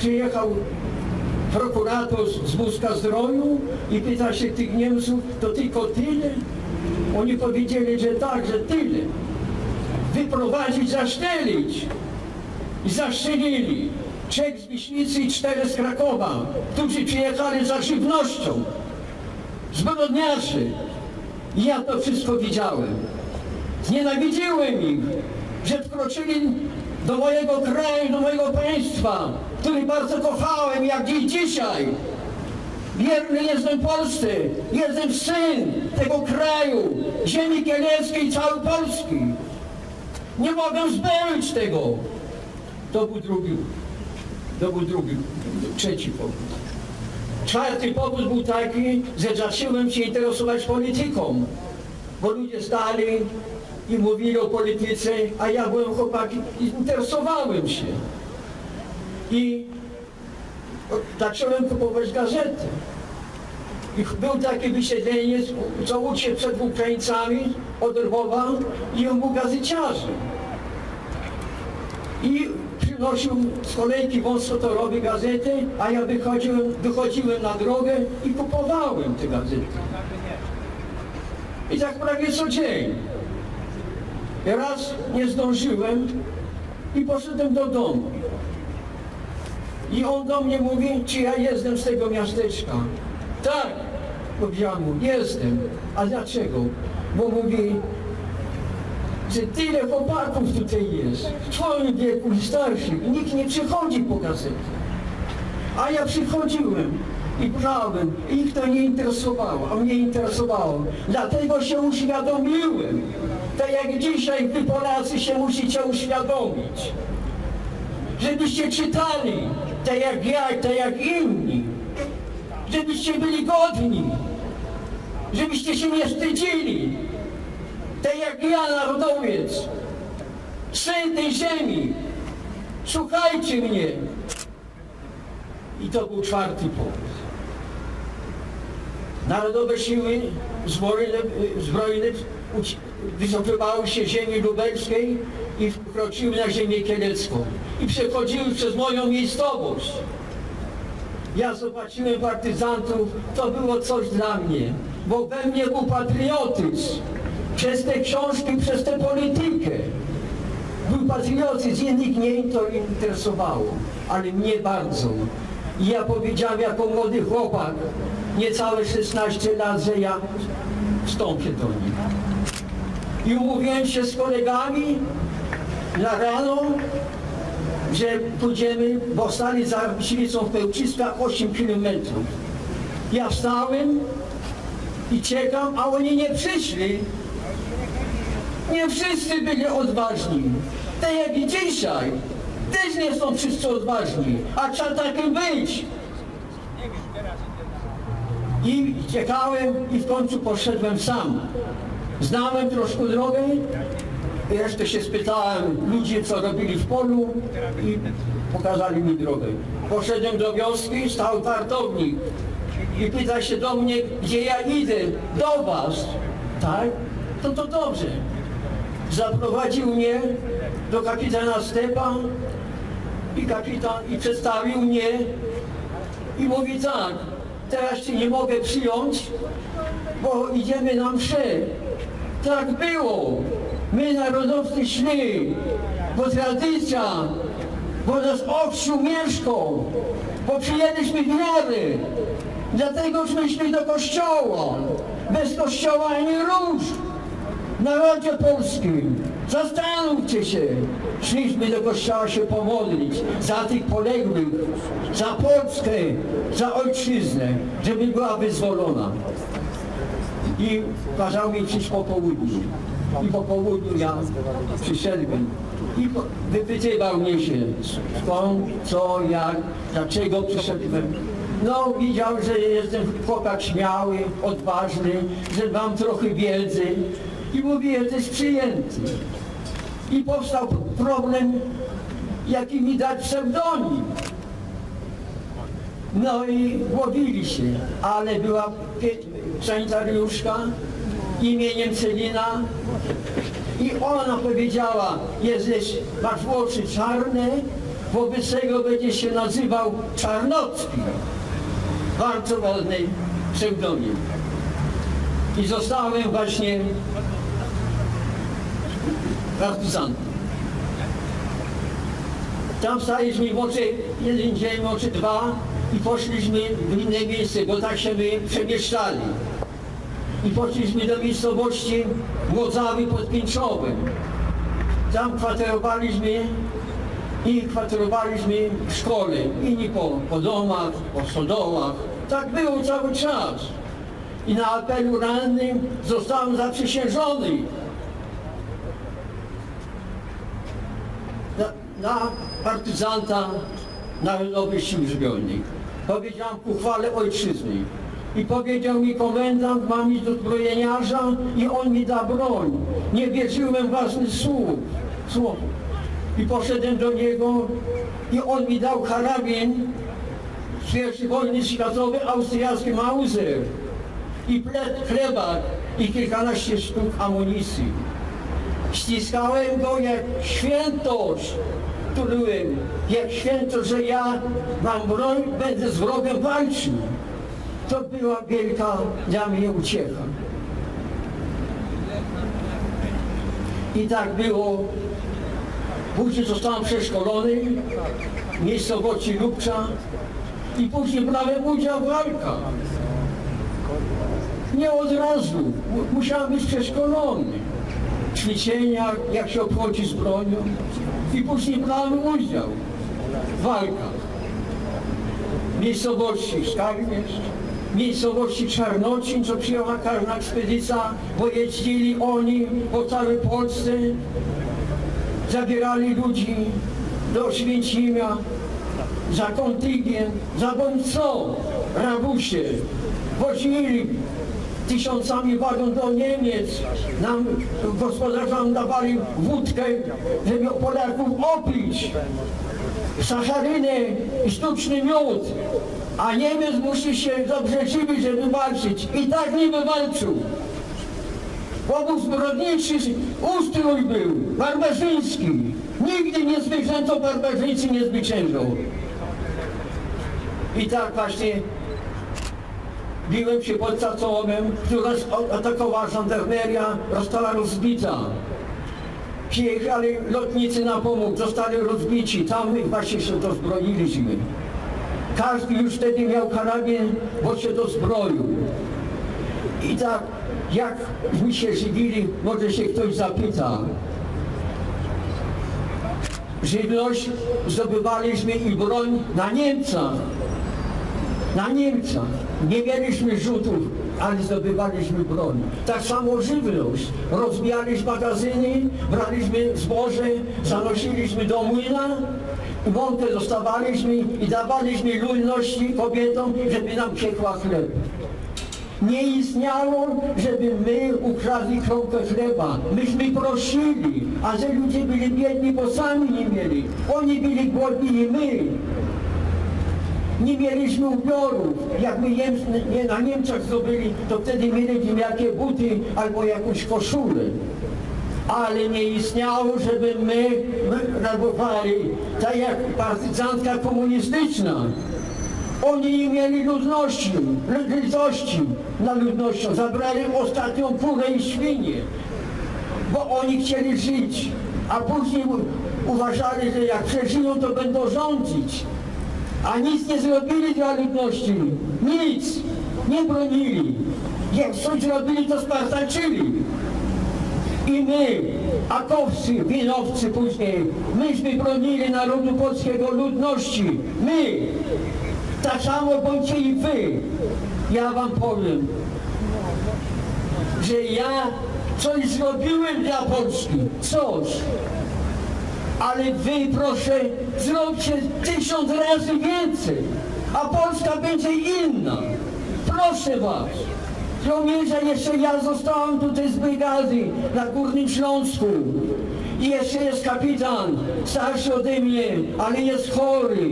przyjechał prokurator z Wózka Zdroju i pyta się tych Niemców, to tylko tyle? Oni powiedzieli, że tak, że tyle. Wyprowadzić, zaszczelić. I zaszczelili. Trzech z Wiśnicy i cztery z Krakowa, którzy przyjechali za żywnością. Zbrodniarzy. I ja to wszystko widziałem. Znienawidziłem ich, że wkroczyli do mojego kraju, do mojego państwa, który bardzo kochałem, jak i dzisiaj. Wierny jestem Polsce, jestem syn tego kraju, ziemi kieleckiej i całej Polski. Nie mogę zbędzić tego. To był drugi, to był drugi, trzeci powód. Czwarty powód był taki, że zacząłem się interesować polityką, bo ludzie stali i mówili o polityce, a ja byłem chłopakiem i interesowałem się. I zacząłem kupować gazety. I był taki wysiedleniec, co uciekł przed Ukraińcami od Lwowa i on był gazeciarzem. I przynosił z kolejki wąskotorowej gazety, a ja wychodziłem, wychodziłem na drogę i kupowałem te gazety. I tak prawie co dzień. Raz nie zdążyłem i poszedłem do domu. I on do mnie mówi, czy ja jestem z tego miasteczka. Tak, powiedziałem mu, jestem. A dlaczego? Bo mówi, że tyle chłopaków tutaj jest, w twoim wieku i starszych, nikt nie przychodzi po gazety. A ja przychodziłem i brałem, ich to nie interesowało, a mnie interesowało. Dlatego się uświadomiłem. Tak jak dzisiaj wy Polacy się musicie uświadomić. Żebyście czytali, tak jak ja, tak jak inni. Żebyście byli godni. Żebyście się nie wstydzili. Tak jak ja, narodowiec. Syn tej ziemi. Słuchajcie mnie. I to był czwarty powód. Narodowe siły zbrojne, zbrojne wycofywały się ziemi lubelskiej i wkroczyły na ziemię kielecką. I przechodziły przez moją miejscowość. Ja zobaczyłem partyzantów, to było coś dla mnie, bo we mnie był patriotyzm. Przez te książki, przez tę politykę. Był patriotyzm, innych nie to interesowało, ale mnie bardzo. I ja powiedziałem jako młody chłopak, niecałe 16 lat, że ja wstąpię do nich. I umówiłem się z kolegami na rano, że pójdziemy, bo stali za Silicą w Pełciskach 8 kilometrów. Ja wstałem i czekam, a oni nie przyszli. Nie wszyscy byli odważni. Tak jak i dzisiaj. Też nie są wszyscy odważni, a trzeba takim być. I czekałem i w końcu poszedłem sam. Znałem troszkę drogę, jeszcze się spytałem ludzi, co robili w polu i pokazali mi drogę. Poszedłem do wioski, stał wartownik i pyta się do mnie, gdzie ja idę, do was. Tak? To to dobrze. Zaprowadził mnie do kapitana Stepan i kapitan i przedstawił mnie i mówi tak, teraz cię nie mogę przyjąć, bo idziemy na mszę. Tak było. My narodowcy szli, bo tradycja, bo nas Owsiu mieszkał, bo przyjęliśmy wiary. Dlatego szliśmy do kościoła. Bez kościoła ani rusz. Narodzie polskim, zastanówcie się. Szliśmy do kościoła się pomodlić za tych poległych, za Polskę, za ojczyznę, żeby była wyzwolona. I kazał mi przyjść po południu. I po południu ja przyszedłem. I po- wypytywał mnie się skąd, co, jak, dlaczego przyszedłem. No widział, że jestem chłopak śmiały, odważny, że mam trochę wiedzy. I mówi, jesteś przyjęty. I powstał problem, jaki mi dać pseudonim. No i łowili się, ale była sanitariuszka imieniem Celina i ona powiedziała, jesteś, masz włosy czarne, wobec tego będzie się nazywał Czarnocki. Bardzo ładny pseudonim. I zostałem właśnie partyzantem. Tam staliśmy w oczy, jeden dzień, oczy dwa i poszliśmy w inne miejsce, bo tak się my przemieszczali. I poszliśmy do miejscowości Łodzawy pod Pińczowem. Tam kwaterowaliśmy i kwaterowaliśmy w szkole. Inni po, po domach, po stodołach. Tak było cały czas. I na apelu rannym zostałem zaprzysiężony na, na partyzanta Narodowych Sił Zbrojnych. Powiedziałem w uchwale ojczyzny. I powiedział mi komendant, mam iść do zbrojeniarza i on mi da broń. Nie wierzyłem własnych słów. słów. I poszedłem do niego i on mi dał karabin z I wojny światowej, austriacki Mauser i plet chleba i kilkanaście sztuk amunicji. Ściskałem go jak świętość, byłem, jak święto, że ja mam broń, będę z wrogiem walczył. To była wielka dla mnie uciecha. I tak było. Później zostałem przeszkolony w miejscowości Lubcza i później brałem udział w walkach. Nie od razu. Musiałem być przeszkolony. Ćwiczenia, jak się obchodzi z bronią. I później brałem udział w walkach. W miejscowości Skarbiesz, w miejscowości Czarnocin, co przyjęła każda ekspedycja, bo jeździli oni po całej Polsce, zabierali ludzi do Święcimia za kontyngent, za bądź co, rabusie, wozili tysiącami wagon do Niemiec. Nam gospodarzom dawali wódkę, żeby Polaków opić. Sacharynę i sztuczny miód. A Niemiec musi się dobrze żywić, żeby walczyć. I tak nie wywalczył. Obóz zbrodniczy ustrój był, barbarzyński. Nigdy nie zwyciężał barbarzyńcy, nie zwyciężał. I tak właśnie biłem się pod Cacowem, która atakowała żandarmeria, została rozbita. Przyjechali lotnicy na pomoc, zostali rozbici, tam my właśnie się dozbroiliśmy. Każdy już wtedy miał karabin, bo się dozbroił. I tak, jak my się żywili, może się ktoś zapyta. Żywność zdobywaliśmy i broń na Niemcach. Na Niemcach. Nie mieliśmy rzutów, ale zdobywaliśmy broń. Tak samo żywność. Rozbijaliśmy magazyny, braliśmy zboże, zanosiliśmy do młyna, mąkę dostawaliśmy i dawaliśmy ludności kobietom, żeby nam piekła chleb. Nie istniało, żeby my ukradli kromkę chleba. Myśmy prosili, a że ludzie byli biedni, bo sami nie mieli. Oni byli głodni i my. Nie mieliśmy ubiorów. Jak my nie na Niemczech zdobyli, to wtedy mieliśmy jakie buty albo jakąś koszulę. Ale nie istniało, żeby my rabowali, tak jak partyzantka komunistyczna. Oni nie mieli ludności, litości na ludnością. Zabrali ostatnią kurę i świnię, bo oni chcieli żyć. A później uważali, że jak przeżyją, to będą rządzić. A nic nie zrobili dla ludności. Nic. Nie bronili. Jak coś zrobili, to spartaczyli. I my, akowcy, winowcy później, myśmy bronili narodu polskiego, ludności. My. Tak samo bądźcie i wy. Ja wam powiem, że ja coś zrobiłem dla Polski. Coś ale wy proszę zróbcie tysiąc razy więcej, a Polska będzie inna. Proszę was. Żołnierze, jeszcze ja zostałem tutaj z brygady na Górnym Śląsku. I jeszcze jest kapitan, starszy ode mnie, ale jest chory.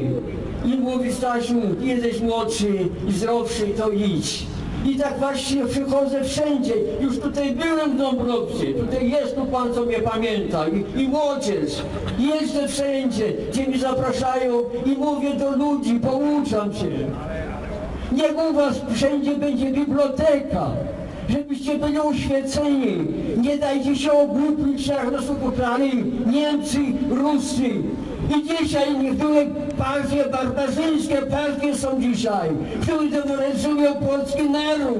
I mówi Stasiu, jesteś młodszy i zdrowszy, to idź. I tak właśnie przychodzę wszędzie. Już tutaj byłem w Dąbrowcy. Tutaj jest tu pan, co mnie pamięta. I, i Łodziec. Jeżdżę wszędzie, gdzie mi zapraszają i mówię do ludzi, pouczam się. Niech u was wszędzie będzie biblioteka. Żebyście byli oświeceni. Nie dajcie się jak nas ogłupiali Niemcy, Rusy. I dzisiaj były partie barbarzyńskie, partie są dzisiaj, które demoralizują polski naród.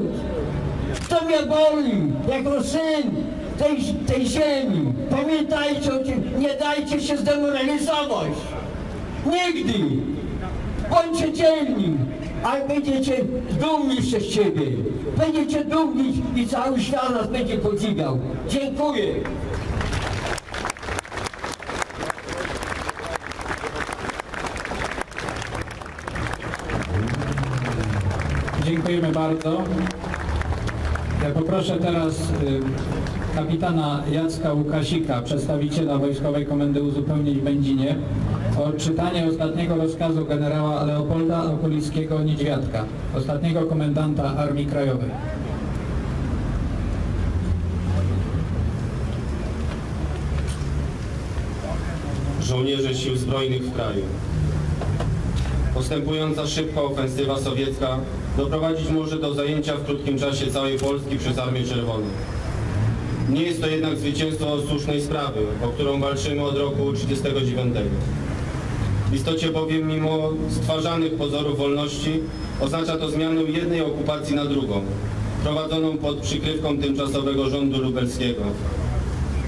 To mnie boli, jako syn tej, tej ziemi. Pamiętajcie o tym, nie dajcie się zdemoralizować. Nigdy. Bądźcie dzielni, a będziecie dumni z siebie. Będziecie dumni i cały świat nas będzie podziwiał. Dziękuję. Dziękujemy bardzo. Ja poproszę teraz y, kapitana Jacka Łukasika, przedstawiciela Wojskowej Komendy Uzupełnień w Będzinie, odczytanie ostatniego rozkazu generała Leopolda Okulickiego Niedźwiadka, ostatniego komendanta Armii Krajowej. żołnierze sił zbrojnych w kraju. Postępująca szybka ofensywa sowiecka doprowadzić może do zajęcia w krótkim czasie całej Polski przez Armię Czerwoną. Nie jest to jednak zwycięstwo słusznej sprawy, o którą walczymy od roku 1939. W istocie bowiem mimo stwarzanych pozorów wolności oznacza to zmianę jednej okupacji na drugą, prowadzoną pod przykrywką tymczasowego rządu lubelskiego,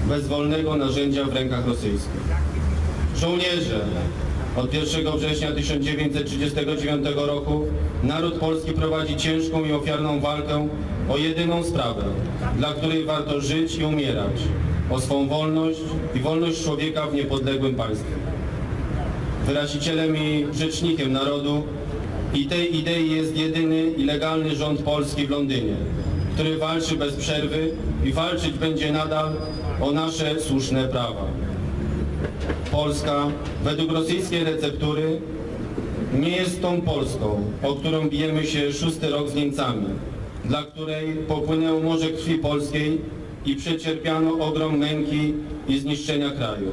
bez wolnego narzędzia w rękach rosyjskich. Żołnierze! Od 1 września 1939 roku naród polski prowadzi ciężką i ofiarną walkę o jedyną sprawę, dla której warto żyć i umierać, o swą wolność i wolność człowieka w niepodległym państwie. Wyrazicielem i rzecznikiem narodu i tej idei jest jedyny i legalny rząd polski w Londynie, który walczy bez przerwy i walczyć będzie nadal o nasze słuszne prawa. Polska według rosyjskiej receptury nie jest tą Polską, o którą bijemy się szósty rok z Niemcami, dla której popłynęło morze krwi polskiej i przecierpiano ogrom męki i zniszczenia kraju.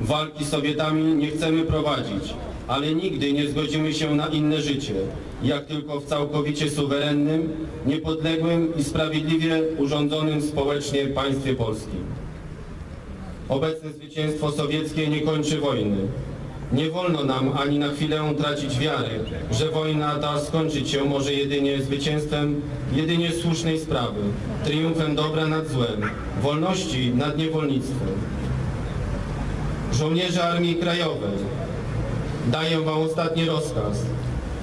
Walki z Sowietami nie chcemy prowadzić, ale nigdy nie zgodzimy się na inne życie, jak tylko w całkowicie suwerennym, niepodległym i sprawiedliwie urządzonym społecznie państwie polskim. Obecne zwycięstwo sowieckie nie kończy wojny. Nie wolno nam ani na chwilę tracić wiary, że wojna ta skończyć się może jedynie zwycięstwem jedynie słusznej sprawy, triumfem dobra nad złem, wolności nad niewolnictwem. Żołnierze Armii Krajowej, daję Wam ostatni rozkaz.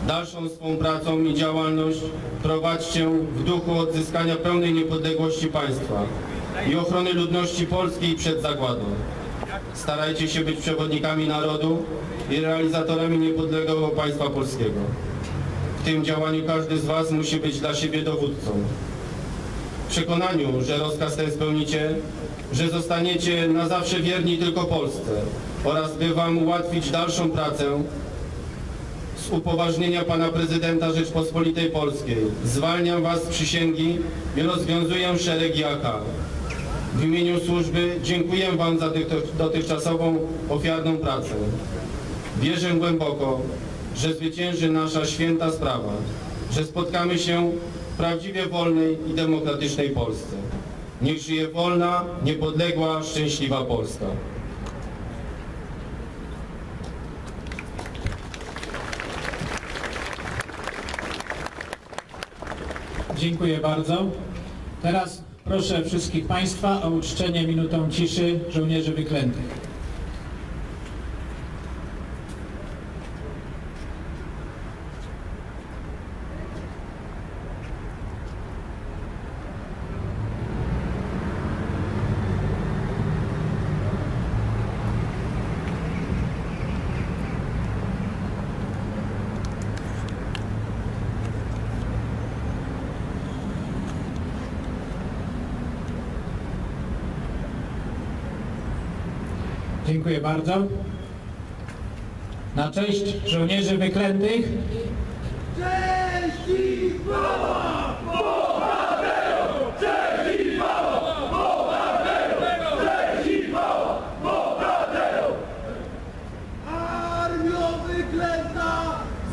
Dalszą swą pracą i działalność prowadźcie w duchu odzyskania pełnej niepodległości państwa i ochrony ludności polskiej przed zagładą. Starajcie się być przewodnikami narodu i realizatorami niepodległego państwa polskiego. W tym działaniu każdy z Was musi być dla siebie dowódcą. W przekonaniu, że rozkaz ten spełnicie, że zostaniecie na zawsze wierni tylko Polsce oraz by Wam ułatwić dalszą pracę, z upoważnienia Pana Prezydenta Rzeczpospolitej Polskiej zwalniam Was z przysięgi i rozwiązuję szeregi AK. W imieniu służby dziękuję Wam za dotychczasową ofiarną pracę. Wierzę głęboko, że zwycięży nasza święta sprawa, że spotkamy się w prawdziwie wolnej i demokratycznej Polsce. Niech żyje wolna, niepodległa, szczęśliwa Polska. Dziękuję bardzo. Teraz proszę wszystkich Państwa o uczczenie minutą ciszy żołnierzy wyklętych. Dziękuję bardzo. Na cześć żołnierzy wyklętych Cześć i chwała! Bohaterom! Cześć i chwała! Bohaterom! Cześć i chwała! Bohaterom! Armio wyklęta!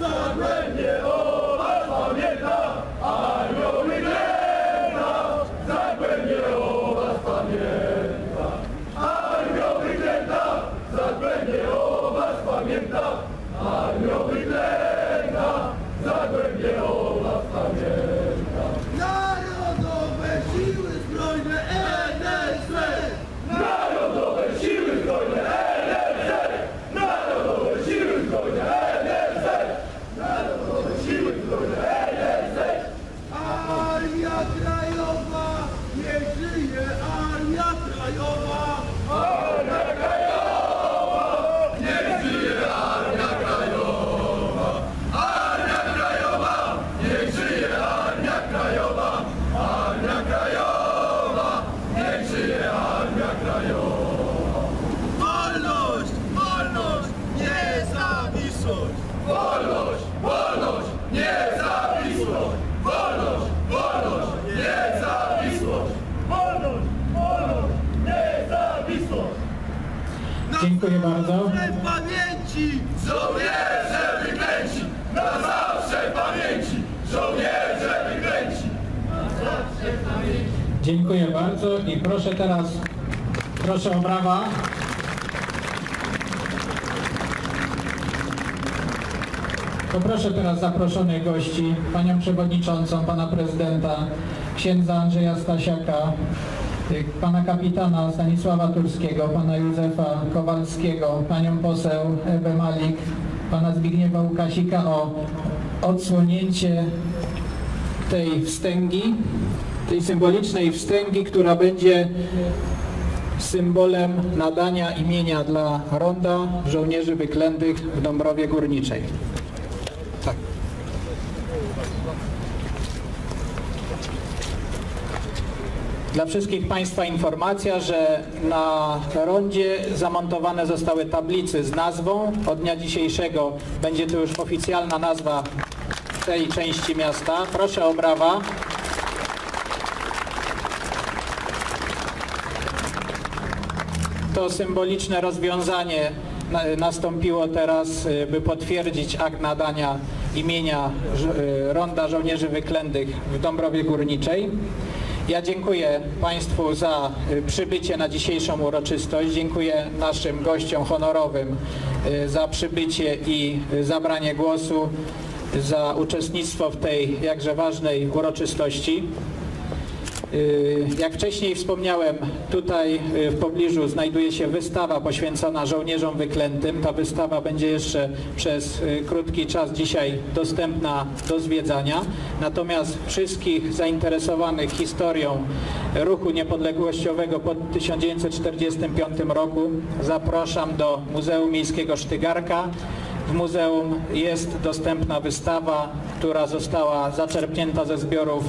Zagłębie o was pamięta! Armio wyklęta! Zagłębie o was pamięta! Armio wyklęta! Zagłębie o was pamięta! Armio wyklęta! Zagłębie o was pamięta! Narodowe Siły Zbrojne NSZ! Narodowe Siły Zbrojne NSZ! Narodowe Siły Zbrojne NSZ! Narodowe Siły Zbrojne NSZ! Armia Krajowa! Niech żyje Armia Krajowa! Armia Krajowa! Niech żyje Armia Krajowa! Armia Krajowa! Niech żyje Armia Krajowa! Armia Krajowa! Niech żyje Armia Krajowa! Wolność! Wolność! Niezawisłość! Wolność! Wolność! Niezawisłość! Wolność! Wolność! Niezawisłość! Wolność! Wolność! Niezawisłość! Dziękuję bardzo. pamięci! Żołnierze wyklęci! Na zawsze pamięci! Żołnierze wyklęci! Na zawsze pamięci! Dziękuję bardzo i proszę teraz, proszę o brawa. Poproszę teraz zaproszonych gości, panią przewodniczącą, pana prezydenta, księdza Andrzeja Stasiaka, pana kapitana Stanisława Turskiego, pana Józefa Kowalskiego, panią poseł Ewę Malik, pana Zbigniewa Łukasika o odsłonięcie tej wstęgi, tej symbolicznej wstęgi, która będzie symbolem nadania imienia dla ronda żołnierzy wyklętych w Dąbrowie Górniczej. Dla wszystkich Państwa informacja, że na rondzie zamontowane zostały tablice z nazwą. Od dnia dzisiejszego będzie to już oficjalna nazwa tej części miasta. Proszę o brawa. To symboliczne rozwiązanie na- nastąpiło teraz, y, by potwierdzić akt nadania imienia y, Ronda Żołnierzy Wyklętych w Dąbrowie Górniczej. Ja dziękuję Państwu za y, przybycie na dzisiejszą uroczystość. Dziękuję naszym gościom honorowym y, za przybycie i y, zabranie głosu, za uczestnictwo w tej jakże ważnej uroczystości. Y, Jak wcześniej wspomniałem, tutaj y, w pobliżu znajduje się wystawa poświęcona żołnierzom wyklętym. Ta wystawa będzie jeszcze przez y, krótki czas dzisiaj dostępna do zwiedzania. Natomiast wszystkich zainteresowanych historią ruchu niepodległościowego po 1945 roku zapraszam do Muzeum Miejskiego Sztygarka. W muzeum jest dostępna wystawa, która została zaczerpnięta ze zbiorów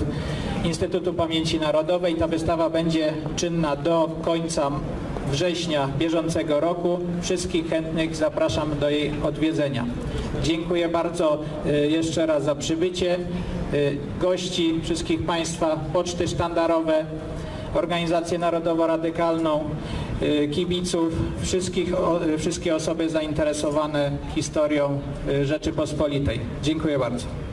Instytutu Pamięci Narodowej. Ta wystawa będzie czynna do końca września bieżącego roku. Wszystkich chętnych zapraszam do jej odwiedzenia. Dziękuję bardzo y, jeszcze raz za przybycie. Y, Gości, wszystkich Państwa, poczty sztandarowe, Organizację Narodowo-Radykalną, y, kibiców, wszystkich, wszystkie osoby zainteresowane historią Rzeczypospolitej. Dziękuję bardzo.